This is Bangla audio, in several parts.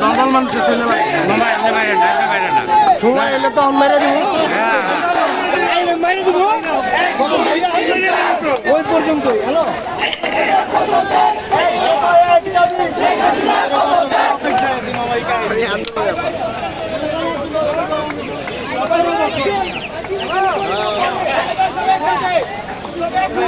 নর্মাল মানুষের ছেলে সময় এলে তো মেরে দিব ওই পর্যন্তই হ্যালো তুমি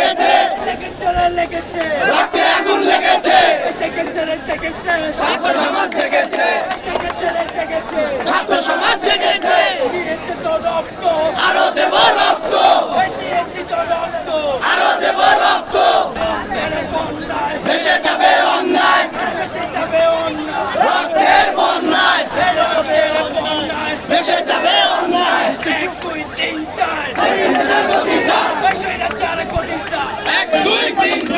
রাজাকার লেগেছে লেগেছে। রক্তে আগুন লেগেছে। লেগেছে লেগেছে। লেগেছে ছাত্র সমাজ জেগেছে। জেগেছে জেগেছে ছাত্র সমাজ জেগেছে। দিয়েছে তো রক্ত। আরও দেব রক্ত। দিয়েছি তো রক্ত। আরও দেব রক্ত। ভেসে যাবে অন্যায়। ভেসে যাবে অন্যায়। রক্তের বন্যায়। ভেসে যাবে অন্যায় এক দুই তিন চার প্রতিচার স্বৈরাচার গদিসা এক দুই তিন